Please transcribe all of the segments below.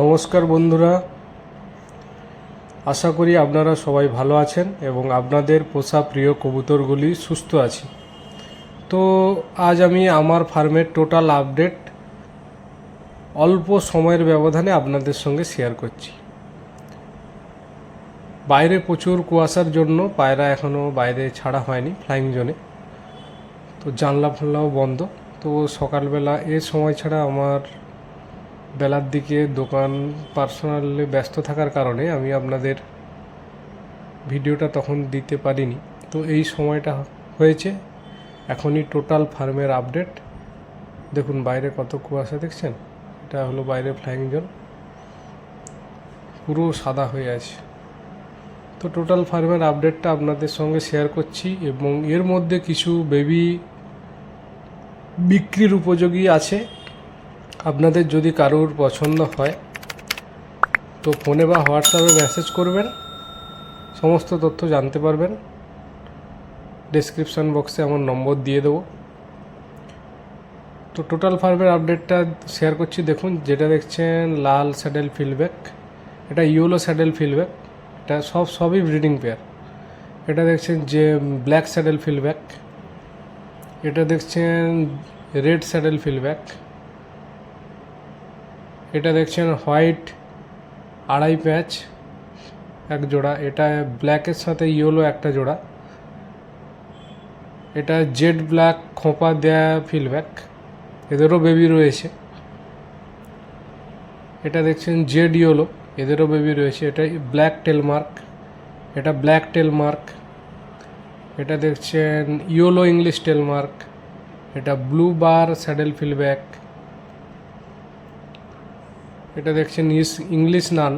নমস্কার বন্ধুরা। আশা করি আপনারা সবাই ভালো আছেন এবং আপনাদের পোষা প্রিয় কবুতরগুলি সুস্থ আছে। তো আজ আমি আমার ফার্মের টোটাল আপডেট অল্প সময়ের ব্যবধানে আপনাদের সঙ্গে শেয়ার করছি। বাইরে প্রচুর কুয়াশার জন্য পায়রা এখনও বাইরে ছাড়া হয়নি ফ্লাইং জোনে তো জানলা ফানলাও বন্ধ। তো সকালবেলা এ সময় ছাড়া আমার বেলার দিকে দোকান পার্সোনালি ব্যস্ত থাকার কারণে আমি আপনাদের ভিডিওটা তখন দিতে পারিনি। তো এই সময়টা হয়েছে। এখনই টোটাল ফার্মের আপডেট। দেখুন, বাইরে কত কুয়াশা দেখছেন? এটা হলো বাইরে ফ্লাইং জোন। পুরো সাদা হয়ে আছে। তো টোটাল ফার্মের আপডেটটা আপনাদের সঙ্গে শেয়ার করছি এবং এর মধ্যে কিছু বেবি বিক্রির উপযোগী আছে। আপনাদের যদি কারোর পছন্দ হয়, তো ফোনে বা হোয়াটসঅ্যাপে মেসেজ করবেন। সমস্ত তথ্য জানতে পারবেন। ডেসক্রিপশান বক্সে আমার নম্বর দিয়ে দেবো। তো টোটাল ফার্মের আপডেটটা শেয়ার করছি। দেখুন, যেটা দেখছেন, লাল স্যাডেল ফিলব্যাক, এটা ইয়েলো স্যাডেল ফিলব্যাক, এটা সব, সবই ব্রিডিং পেয়ার। এটা দেখছেন যে ব্ল্যাক স্যাডেল ফিলব্যাক, এটা দেখছেন রেড স্যাডেল ফিলব্যাক এটা দেখছেন হোয়াইট আড়াই প্যাচ, এক জোড়া। এটা ব্ল্যাকের সাথে ইয়েলো একটা জোড়া। এটা জেড ব্ল্যাক খোঁপা দেয়া ফিলব্যাক এদেরও বেবি রয়েছে। এটা দেখছেন জেড ইয়েলো এদেরও বেবি রয়েছে। এটা ব্ল্যাক টেল মার্ক এটা ব্ল্যাক টেল মার্ক এটা দেখছেন ইয়েলো ইংলিশ টেল মার্ক এটা ব্লু বার স্যাডেল ফিলব্যাক এটা দেখছেন, ইস ইংলিশ নান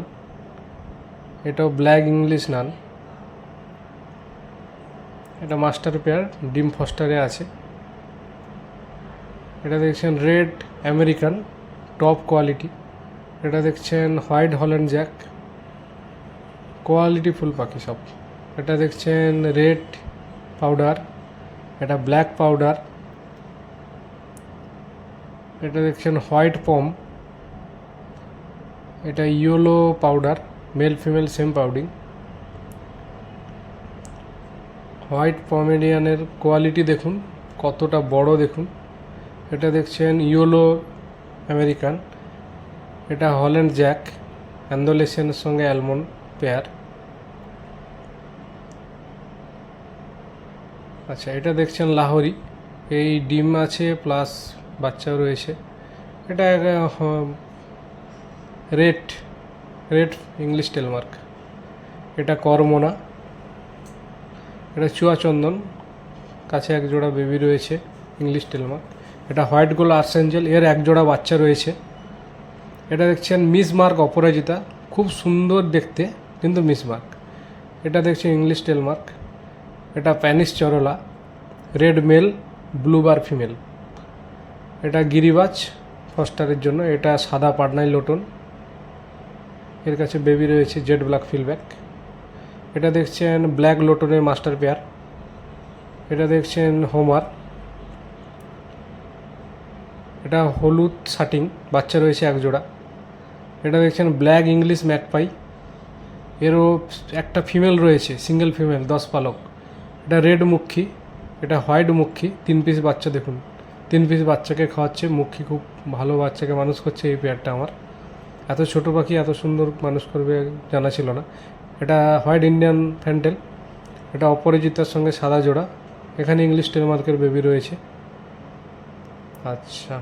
এটাও ব্ল্যাক ইংলিশ নান এটা মাস্টার পেয়ার ডিম ফস্টারে আছে। এটা দেখছেন রেড আমেরিকান টপ কোয়ালিটি এটা দেখছেন হোয়াইট হল্যান্ড জ্যাক কোয়ালিটি ফুল পাখি সব। এটা দেখছেন রেড পাউডার এটা ব্ল্যাক পাউডার এটা দেখছেন হোয়াইট পম এটা yellow powder male female same পাউডিং white পমেডিয়ানের কোয়ালিটি দেখুন, কতটা বড় দেখুন। এটা দেখছেন ইয়েলো আমেরিকান এটা হল্যান্ড জ্যাক অ্যান্ডোলেশনের সঙ্গে অ্যালমন্ড পেয়ার আচ্ছা এটা দেখছেন লাহোরি এই ডিম আছে প্লাস বাচ্চাও রয়েছে। এটা রেড রেড ইংলিশ টেলমার্ক। এটা করমোনা। এটা চুয়াচন্দন কাছে এক জোড়া বেবি রয়েছে, ইংলিশ টেলমার্ক। এটা হোয়াইট গোল আর্সেঞ্জেল এর এক জোড়া বাচ্চা রয়েছে। এটা দেখছেন মিস মার্ক অপরাজিতা। খুব সুন্দর দেখতে, কিন্তু মিস মার্ক। এটা দেখছেন ইংলিশ টেলমার্ক। এটা প্যানিস চরলা। Red male, blue bar female. এটা গিরিবাজ, ফস্টারের জন্য। এটা সাদা পাটনাই লোটন। এর কাছে বেবি রয়েছে জেড ব্ল্যাক ফিলব্যাক এটা দেখছেন ব্ল্যাক লোটনের মাস্টার পেয়ার এটা দেখছেন হোমার এটা হলুদ শাটিং বাচ্চা রয়েছে এক জোড়া এটা দেখছেন ব্ল্যাক ইংলিশ ম্যাকপাই এরও একটা ফিমেল রয়েছে সিঙ্গেল ফিমেল দশ পালক। এটা রেড মুখী, এটা হোয়াইট মুখী, তিন পিস বাচ্চা দেখুন। তিন পিস বাচ্চাকে খাওয়াচ্ছে, মুখী খুব ভালো বাচ্চাকে মানুষ করছে এই পেয়ারটা আমার। এত ছোট পাখি, এত সুন্দর মানুষ করবে জানা ছিল না। এটা হোয়াইট ইন্ডিয়ান ফ্যান্টেল। এটা অপরাজিতার সঙ্গে সাদা জোড়া। এখানে ইংলিশ টেলমার্কের বেবি রয়েছে। আচ্ছা।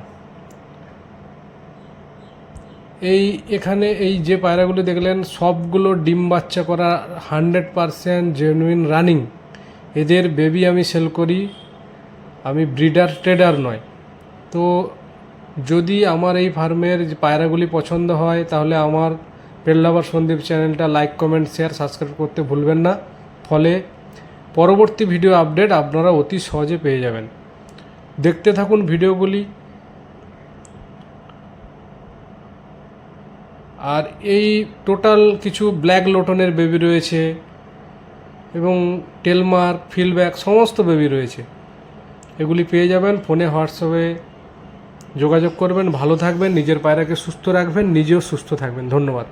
এই এখানে এই যে পায়রাগুলো দেখলেন, সবগুলো ডিম বাচ্চা করা হান্ড্রেড পারসেন্ট জেনুইন রানিং এদের বেবি আমি সেল করি। আমি ব্রিডার ট্রেডার নয়। তো যদি আমার এই ফার্মের পায়রাগুলি পছন্দ হয়, তাহলে আমার পেল্লাবার সন্দীপ চ্যানেলটা লাইক কমেন্ট শেয়ার সাবস্ক্রাইব করতে ভুলবেন না। ফলে পরবর্তী ভিডিও আপডেট আপনারা অতি সহজে পেয়ে যাবেন। দেখতে থাকুন ভিডিওগুলি আর এই টোটাল কিছু ব্ল্যাক লোটনের বেবি রয়েছে এবং টেলমার্ক ফিলব্যাক সমস্ত বেবি রয়েছে। এগুলি পেয়ে যাবেন, ফোনে হোয়াটসঅ্যাপে যোগাযোগ করবেন ভালো থাকবেন নিজের পায়রাকে সুস্থ রাখবেন নিজেও সুস্থ থাকবেন। ধন্যবাদ।